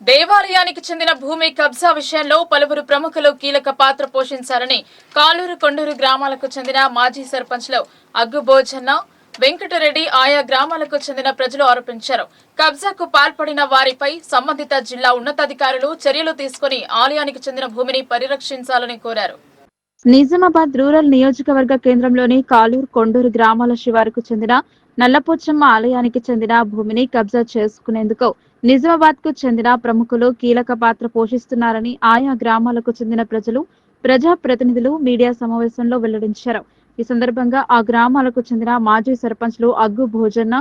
దేవాలయానికి చెందిన భూమి కబ్జా విషయంలో పలువురు ప్రముఖులు కీలక పాత్ర పోషించారని కాలూరు కొండూరు గ్రామాలకు చెందిన మాజీ సర్పంచ్లు అగ్గుభోజన్న వెంకటరెడ్డి ఆయా గ్రామాలకు చెందిన ప్రజలు ఆరోపించారు. కబ్జాకు పాల్పడిన వారిపై సంబంధిత జిల్లా ఉన్నతాధికారులు చర్యలు తీసుకుని ఆలయానికి చెందిన భూమిని పరిరక్షించాలని కోరారు. నిజామాబాద్ రూరల్ నియోజకవర్గ కేంద్రంలోని కాలూరు కొండూరు గ్రామాల శివారుకు చెందిన నల్లపోచమ్మ ఆలయానికి చెందిన భూమిని కబ్జా చేసుకునేందుకు నిజామాబాద్కు చెందిన ప్రముఖులు కీలక పాత్ర పోషిస్తున్నారని ఆయా గ్రామాలకు చెందిన ప్రజలు ప్రజా ప్రతినిధులు మీడియా సమావేశంలో వెల్లడించారు. ఈ సందర్భంగా ఆ గ్రామాలకు చెందిన మాజీ సర్పంచ్లు అగ్గు భోజన్న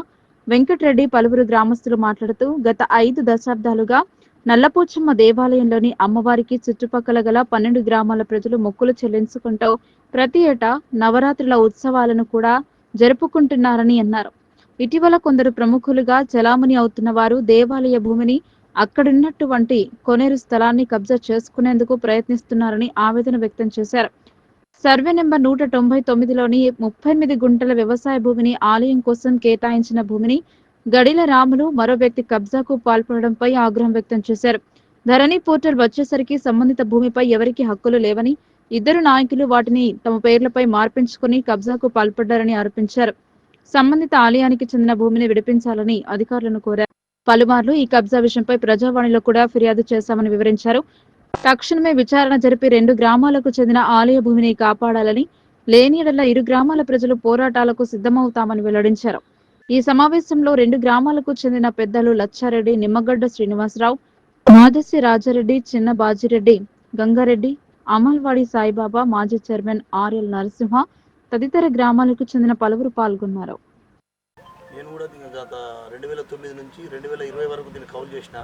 వెంకటరెడ్డి పలువురు గ్రామస్తులు మాట్లాడుతూ గత ఐదు దశాబ్దాలుగా నల్లపోచమ్మ దేవాలయంలోని అమ్మవారికి చుట్టుపక్కల గల పన్నెండు గ్రామాల ప్రజలు మొక్కులు చెల్లించుకుంటూ ప్రతి ఏటా నవరాత్రుల ఉత్సవాలను కూడా జరుపుకుంటున్నారని అన్నారు. ఇటీవల కొందరు ప్రముఖులుగా చలామణి అవుతున్న వారు దేవాలయ భూమిని అక్కడున్నటువంటి కొనేరు స్థలాన్ని కబ్జా చేసుకునేందుకు ప్రయత్నిస్తున్నారని ఆవేదన వ్యక్తం చేశారు. సర్వే నెంబర్ నూట తొంభై తొమ్మిదిలోని ముప్పై ఎనిమిది గుంటల వ్యవసాయ భూమిని ఆలయం కోసం కేటాయించిన భూమిని గడిల రాములు మరో వ్యక్తి కబ్జాకు పాల్పడడంపై ఆగ్రహం వ్యక్తం చేశారు. ధరణి పోర్టల్ వచ్చేసరికి సంబంధిత భూమిపై ఎవరికి హక్కులు లేవని ఇద్దరు నాయకులు వాటిని తమ పేర్లపై మార్పించుకుని కబ్జాకు పాల్పడ్డారని ఆరోపించారు. సంబంధిత ఆలయానికి చెందిన భూమిని విడిపించాలని అధికారులను కోరారు. పలుమార్లు ఈ కబ్జా విషయంపై ప్రజావాణిలో కూడా ఫిర్యాదు చేశామని వివరించారు. తక్షణమే విచారణ జరిపి రెండు గ్రామాలకు చెందిన ఆలయ భూమిని కాపాడాలని లేని ఇరు గ్రామాల ప్రజలు పోరాటాలకు సిద్ధమవుతామని వెల్లడించారు. ఈ సమావేశంలో రెండు గ్రామాలకు చెందిన పెద్దలు లచ్చారెడ్డి నిమ్మగడ్డ శ్రీనివాసరావు మాదసి రాజారెడ్డి చిన్న బాజిరెడ్డి గంగారెడ్డి అమల్వాడి సాయిబాబా మాజీ చైర్మన్ ఆర్ఎల్ నరసింహ తదితర గ్రామాలకు చెందిన పలువురు పాల్గొన్నారు. నేను కూడా దీని గత రెండు వేల తొమ్మిది నుంచి రెండు వేల ఇరవై వరకు దీన్ని కౌలు చేసిన.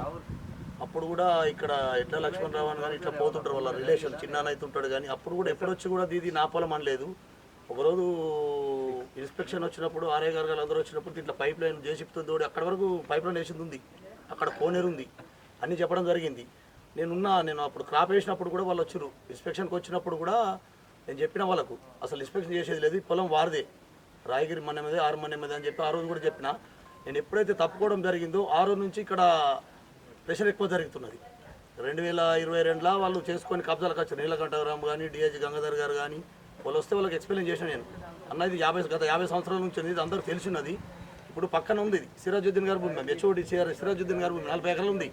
అప్పుడు కూడా ఇక్కడ ఎట్లా లక్ష్మణరావు అని కానీ ఇట్లా పోతుంటారు వాళ్ళ రిలేషన్ చిన్నాన్న ఉంటాడు కానీ అప్పుడు కూడా ఎప్పుడొచ్చి కూడా దీది నా పొలం అనలేదు ఒకరోజు ఇన్స్పెక్షన్ వచ్చినప్పుడు ఆర్ఏ గారు గారు అందరూ వచ్చినప్పుడు దీంట్లో పైప్ లైన్ జేసీపీతో తోడి అక్కడ వరకు పైప్ లైన్ వేసింది ఉంది. అక్కడ కోనేరు ఉంది. అని చెప్పడం జరిగింది. నేనున్నా నేను అప్పుడు క్రాప్ వేసినప్పుడు కూడా వాళ్ళు వచ్చారు. ఇన్స్పెక్షన్కి వచ్చినప్పుడు కూడా నేను చెప్పిన వాళ్ళకు అసలు ఇన్స్పెక్షన్ చేసేది లేదు పొలం వారిదే. రాయగిరి మన మీద ఆరు మన మీద అని చెప్పి ఆ రోజు కూడా చెప్పిన. నేను ఎప్పుడైతే తప్పుకోవడం జరిగిందో ఆ రోజు నుంచి ఇక్కడ ప్రెషర్ ఎక్కువ జరుగుతున్నది. రెండు వేల ఇరవై రెండులో వాళ్ళు చేసుకొని కబ్జాలకు వచ్చారు నీలకంఠరామ్ కానీ డిఐజీ గంగాధర్ గారు కానీ వాళ్ళు వస్తే వాళ్ళకి ఎక్స్ప్లెయిన్ చేసిన నేను. అన్న ఇది యాభై గత యాభై సంవత్సరాల నుంచి ఇది అందరూ తెలిసినది ఇప్పుడు పక్కన ఉంది ఇది. సిరాజుద్దీన్ గారి భూమి హెచ్ఓడి సిరాజుద్దీన్ గారి భూమి నలభై ఎకరాలు ఉంది.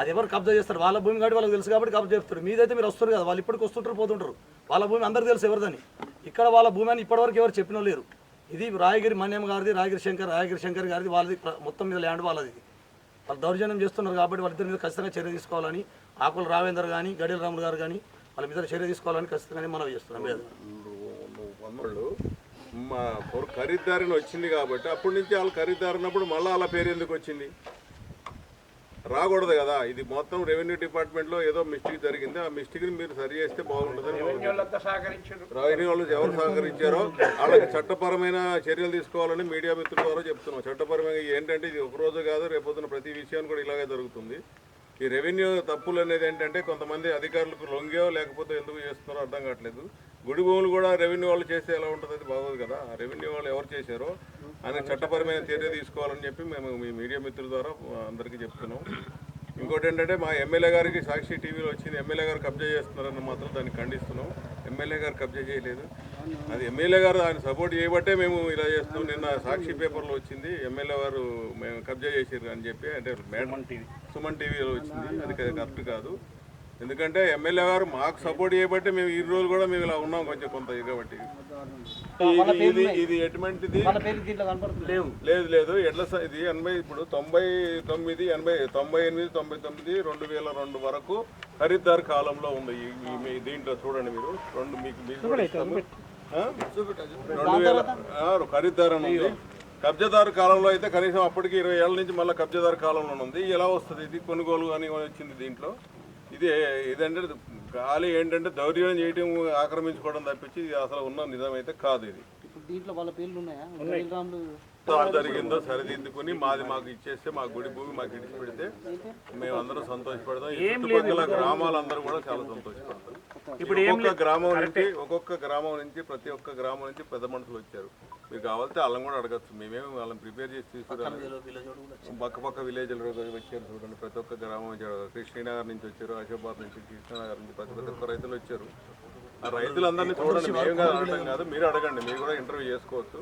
అది ఎవరు కబ్జా చేస్తారు? వాళ్ళ భూమి కాబట్టి వాళ్ళకి తెలుసు కాబట్టి కబ్జా చేస్తారు. మీదైతే మీరు వస్తారు కదా వాళ్ళు ఇప్పటికి వస్తుంటారు పోతుంటారు. వాళ్ళ భూమి అందరికీ తెలుసు ఎవరిదని. ఇక్కడ వాళ్ళ భూమి అని ఇప్పటివరకు ఎవరు చెప్పిన లేరు. ఇది రాయగిరి మన్యం గారిది రాయగిరి శంకర్ రాయగిరి శంకర్ గారిది వాళ్ళది మొత్తం మీద ల్యాండ్ వాళ్ళది. వాళ్ళు దౌర్జన్యం చేస్తున్నారు కాబట్టి వాళ్ళిద్దరి మీద ఖచ్చితంగా చర్య తీసుకోవాలని ఆకుల రావేందర్ కానీ గడియల రాములు గారు కానీ వాళ్ళ మీద చర్య తీసుకోవాలని ఖచ్చితంగా మనం చేస్తున్నాం. మీద మా ఖరీదారిని వచ్చింది కాబట్టి అప్పటి నుంచి వాళ్ళు ఖరీదారు ఉన్నప్పుడు మళ్ళీ వాళ్ళ పేరు ఎందుకు వచ్చింది? రాకూడదు కదా. ఇది మొత్తం రెవెన్యూ డిపార్ట్మెంట్లో ఏదో మిస్టేక్ జరిగింది. ఆ మిస్టేక్ని మీరు సరి చేస్తే బాగుంటుందని రెవెన్యూ వాళ్ళు ఎవరు సహకరించారో వాళ్ళకి చట్టపరమైన చర్యలు తీసుకోవాలని మీడియా మిత్రుల ద్వారా చెప్తున్నాం. చట్టపరమైన ఏంటంటే ఇది ఒక రోజు కాదు రేపొద్దున ప్రతి విషయాన్ని కూడా ఇలాగే జరుగుతుంది. ఈ రెవెన్యూ తప్పులు అనేది ఏంటంటే కొంతమంది అధికారులకు లొంగో లేకపోతే ఎందుకు చేస్తున్నారో అర్థం కావట్లేదు. గుడి భూములు కూడా రెవెన్యూ వాళ్ళు చేస్తే ఎలా ఉంటుంది అది బాగోదు కదా. ఆ రెవెన్యూ వాళ్ళు ఎవరు చేశారో ఆయన చట్టపరమైన చర్య తీసుకోవాలని చెప్పి మేము మీ మీడియా మిత్రుల ద్వారా అందరికీ చెప్తున్నాం. ఇంకోటి ఏంటంటే మా ఎమ్మెల్యే గారికి సాక్షి టీవీలో వచ్చింది ఎమ్మెల్యే గారు కబ్జా చేస్తున్నారని మాత్రం దాన్ని ఖండిస్తున్నాం. ఎమ్మెల్యే గారు కబ్జా చేయలేదు. అది ఎమ్మెల్యే గారు ఆయన సపోర్ట్ చేయబట్టే మేము ఇలా చేస్తున్నాం. నిన్న సాక్షి పేపర్లో వచ్చింది ఎమ్మెల్యే గారు మేము కబ్జా చేసారు అని చెప్పి అంటే మేడం టీవీ. సుమన్ టీవీలో వచ్చింది. అది కరెక్ట్ కాదు. ఎందుకంటే ఎమ్మెల్యే గారు మాకు సపోర్ట్ చేయబట్టే మేము ఈ రోజు కూడా మేము ఇలా ఉన్నాం కొంచెం కొంత కాబట్టి. ఇది- ఇది ఎటువంటిది? లేవు. లేదు లేదు. ఎట్లా ఇది ఎనభై ఇప్పుడు తొంభై తొమ్మిది ఎనభై తొంభై ఎనిమిది తొంభై తొమ్మిది రెండు వేల రెండు వరకు ఖరీదారు కాలంలో ఉంది మీ దీంట్లో చూడండి మీరు. రెండు మీకు? రెండు వేల ఖరీదారు అని ఉంది. కబ్జాదారు కాలంలో అయితే కనీసం అప్పటికి ఇరవై ఏళ్ళ నుంచి మళ్ళీ కబ్జాదారు కాలంలో ఉంది. ఎలా వస్తుంది? ఇది కొనుగోలు అని వచ్చింది దీంట్లో. ఇది ఇదంటే గాలి ఏంటంటే దౌర్జన్యం చేయడం ఆక్రమించుకోవడం తప్పించి ఇది అసలు ఉన్న నిజం అయితే కాదు ఇది. ఇప్పుడు దీంట్లో వాళ్ళ పేర్లు ఉన్నాయా? తప్పు జరిగిందో సరిదిద్దుకుని మాది మాకు ఇచ్చేస్తే మా గుడి భూమి మాకు ఇడిచి పెడితే మేమందరం సంతోషపడతాం. ఈ చుట్టుపక్కల గ్రామాలందరూ కూడా చాలా సంతోషపడతాం ఇప్పుడు ఒక్కొక్క గ్రామం నుంచి ఒక్కొక్క గ్రామం నుంచి ప్రతి ఒక్క గ్రామం నుంచి పెద్ద మనుషులు వచ్చారు. మీరు కావాలంటే వాళ్ళని కూడా అడగచ్చు. మేమేమి వాళ్ళని ప్రిపేర్ చేసి తీసుకురాలి పక్క పక్క విలేజ్లు వచ్చారు చూడండి. ప్రతి ఒక్క గ్రామం వచ్చారు. కృష్ణనగర్ నుంచి వచ్చారు అశోబాద్ నుంచి కృష్ణనగర్ నుంచి ప్రతి ప్రతి ఒక్క రైతులు వచ్చారు. ఆ రైతులందరినీ చూడండి. మేము కాదు. మీరు అడగండి. మీరు కూడా ఇంటర్వ్యూ చేసుకోవచ్చు.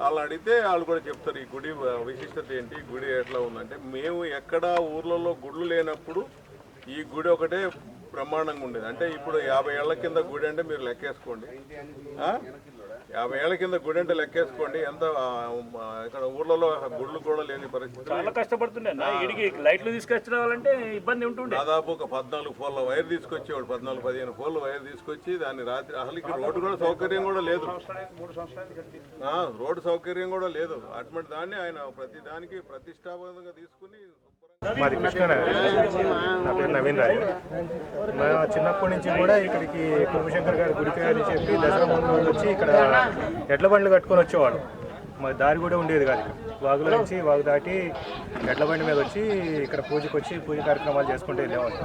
వాళ్ళు అడిగితే వాళ్ళు కూడా చెప్తారు ఈ గుడి విశిష్టత ఏంటి? గుడి ఎట్లా ఉందంటే మేము ఎక్కడ ఊర్లలో గుళ్ళు లేనప్పుడు ఈ గుడి ఒకటే బ్రహ్మాండంగా ఉండేది. అంటే ఇప్పుడు యాభై ఏళ్ళ కింద గుడి అంటే మీరు లెక్కేసుకోండి. యాభై ఏళ్ళ కింద గుడి అంటే లెక్కేసుకోండి. ఎంత ఇక్కడ ఊర్లలో గుళ్ళు కూడా లేని పరిస్థితి. చాలా ఇడికి లైట్లు తీసుకొచ్చుకోవాలంటే ఇబ్బంది ఉంటుండే. దాదాపు ఒక పద్నాలుగు ఫోన్ల వైర్ తీసుకొచ్చేవాడు. పద్నాలుగు పదిహేను ఫోన్ల వైర్ తీసుకొచ్చి దాన్ని రాత్రి అసలు ఇక్కడ రోడ్డు కూడా సౌకర్యం కూడా లేదు. ఆ, రోడ్డు సౌకర్యం కూడా లేదు. అటువంటి దాన్ని ఆయన ప్రతి దానికి ప్రతిష్టాత్మకంగా తీసుకుని మాది కృష్ణానగర్ నా పేరు నవీన్ రాజు. మా చిన్నప్పటి నుంచి కూడా ఇక్కడికి కుటుంబశంకర్ గారి గుడికి అని చెప్పి దసరా ముందు వచ్చి ఇక్కడ ఎడ్ల బండ్లు కట్టుకొని వచ్చేవాడు. మా దారి కూడా ఉండేది కాదు వాగులో నుంచి వాగు దాటి ఎడ్ల బండి మీద వచ్చి ఇక్కడ పూజకు వచ్చి పూజ కార్యక్రమాలు చేసుకుంటే వెళ్ళేవాడు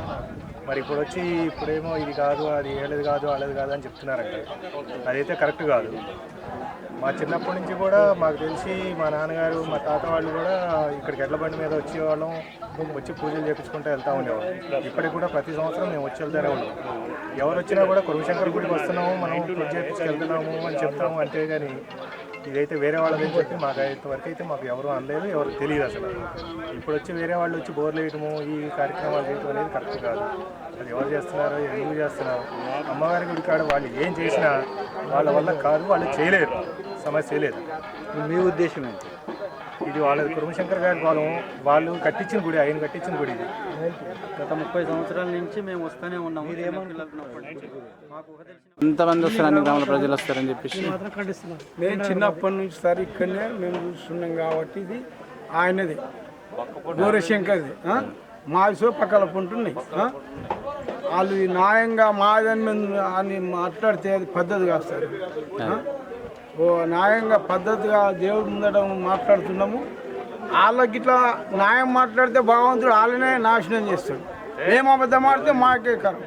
మరి ఇప్పుడు వచ్చి ఇప్పుడేమో ఇది కాదు అది ఏళ్ళది కాదు వాళ్ళది కాదు అని చెప్తున్నారంట. అదైతే కరెక్ట్ కాదు. మా చిన్నప్పటి నుంచి కూడా మాకు తెలిసి మా నాన్నగారు మా తాత వాళ్ళు కూడా ఇక్కడికి ఎడ్ల బండి మీద వచ్చేవాళ్ళం. వచ్చి పూజలు చేపించుకుంటూ వెళ్తూ ఉండేవాళ్ళం. ఇప్పటికి కూడా ప్రతి సంవత్సరం మేము వచ్చి వెళ్తూనే వాళ్ళు ఎవరు వచ్చినా కూడా కురుశంకర్ గుడికి వస్తున్నాము మనం పూజ చేపించుకెళ్తున్నాము అని చెప్తాము అంతే కానీ ఇదైతే వేరే వాళ్ళని చెప్పి మాకు ఇంతవరకు అయితే మాకు ఎవరు అనలేదు ఎవరు తెలియదు అసలు. ఇప్పుడు వచ్చి వేరే వాళ్ళు వచ్చి బోర్లు వేయటము ఈ కార్యక్రమాలు చేయటం అనేది కరెక్ట్ కాదు. అది ఎవరు చేస్తున్నారో ఎందుకు చేస్తున్నారు? అమ్మవారి గుడి కాడ వాళ్ళు ఏం చేసినా వాళ్ళ వల్ల కాదు వాళ్ళు చేయలేరు. సమస్య లేదు. మీ ఉద్దేశం ఏంటి? ఇది వాళ్ళది కురుమశంకర్ గారి వాళ్ళం వాళ్ళు కట్టించిన గుడి ఆయన కట్టించిన గుడి ఇది. గత ముప్పై సంవత్సరాల నుంచి మేము వస్తూనే ఉన్నాము. ఎంతమంది వస్తారు అన్ని గ్రామాల ప్రజలు వస్తారని చెప్పేసి. మేము చిన్నప్పటి నుంచి సార్ ఇక్కడనే మేము చూస్తున్నాం కాబట్టి ఇది ఆయనది. గౌరశంకర్ది ఆ? మాది సో పక్కల ఉంటున్నాయి ఆ? వాళ్ళు ఈ న్యాయంగా మాదని మేము అని మాట్లాడితే అది పద్ధతి కాదు సార్? ఓ న్యాయంగా పద్ధతిగా దేవుడి ముందట మాట్లాడుతున్నాము. వాళ్ళకి ఇట్లా న్యాయం మాట్లాడితే భగవంతుడు వాళ్ళనే నాశనం చేస్తాడు. మేము అబద్ధం ఆడితే మాకే కరం.